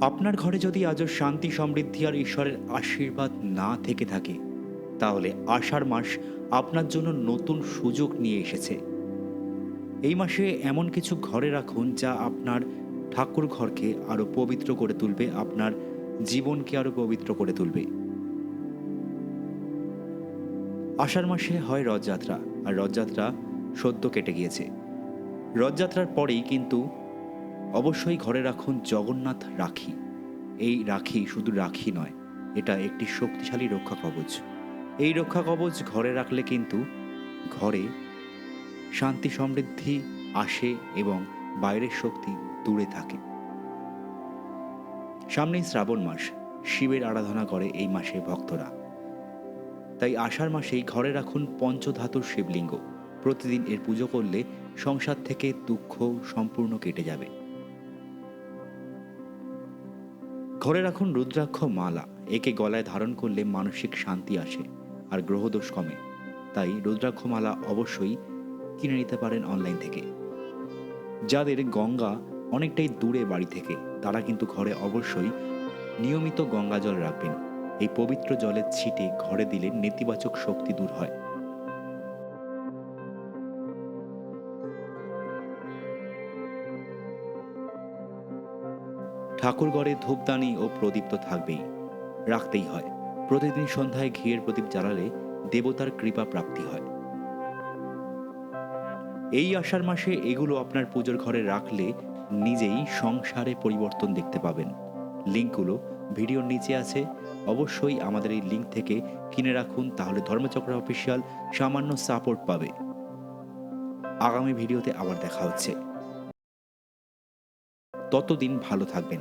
আপনার ঘরে যদি আজও শান্তি, সমৃদ্ধি আর ঈশ্বরের আশীর্বাদ না থেকে থাকে, তাহলে আষাঢ় মাস আপনার জন্য নতুন সুযোগ নিয়ে এসেছে। এই মাসে এমন কিছু ঘরে রাখুন যা আপনার ঠাকুর ঘরকে আরও পবিত্র করে তুলবে, আপনার জীবনকে আরও পবিত্র করে তুলবে। আষাঢ় মাসে হয় রথযাত্রা, আর রথযাত্রা সদ্য কেটে গিয়েছে। রথযাত্রার পরেই কিন্তু অবশ্যই ঘরে রাখুন জগন্নাথ রাখি। এই রাখি শুধু রাখি নয়, এটা একটি শক্তিশালী রক্ষা কবচ। এই রক্ষা কবচ ঘরে রাখলে কিন্তু ঘরে শান্তি সমৃদ্ধি আসে এবং বাইরের শক্তি দূরে থাকে। সামনেই শ্রাবণ মাস, শিবের আরাধনা করে এই মাসে ভক্তরা। তাই আষাঢ় মাসেই ঘরে রাখুন পঞ্চধাতুর শিবলিঙ্গ। প্রতিদিন এর পুজো করলে সংসার থেকে দুঃখ সম্পূর্ণ কেটে যাবে। ঘরে রাখুন রুদ্রাক্ষ মালা একে গলায় ধারণ করলে মানসিক শান্তি আসে আর গ্রহদোষ কমে। তাই রুদ্রাক্ষ মালা অবশ্যই কিনে নিতে পারেন অনলাইন থেকে। যাদের গঙ্গা অনেকটাই দূরে বাড়ি থেকে, তারা কিন্তু ঘরে অবশ্যই নিয়মিত গঙ্গা জল রাখবেন। এই পবিত্র জলের ছিটে ঘরে দিলে নেতিবাচক শক্তি দূর হয়। ঠাকুরঘরে ধূপদানি ও প্রদীপ তো থাকবেই। রাখতেই হয়। প্রতিদিন সন্ধ্যায় ঘিয়ের প্রদীপ জ্বালালে দেবতার কৃপা প্রাপ্তি হয়। এই আষাঢ় মাসে এগুলো আপনার পুজোর ঘরে রাখলে নিজেই সংসারে পরিবর্তন দেখতে পাবেন। লিঙ্কগুলো ভিডিওর নিচে আছে। অবশ্যই আমাদের এই লিঙ্ক থেকে কিনে রাখুন, তাহলে ধর্মচক্র অফিসিয়াল সামান্য সাপোর্ট পাবে। আগামী ভিডিওতে আবার দেখা হচ্ছে। ততদিন ভালো থাকবেন।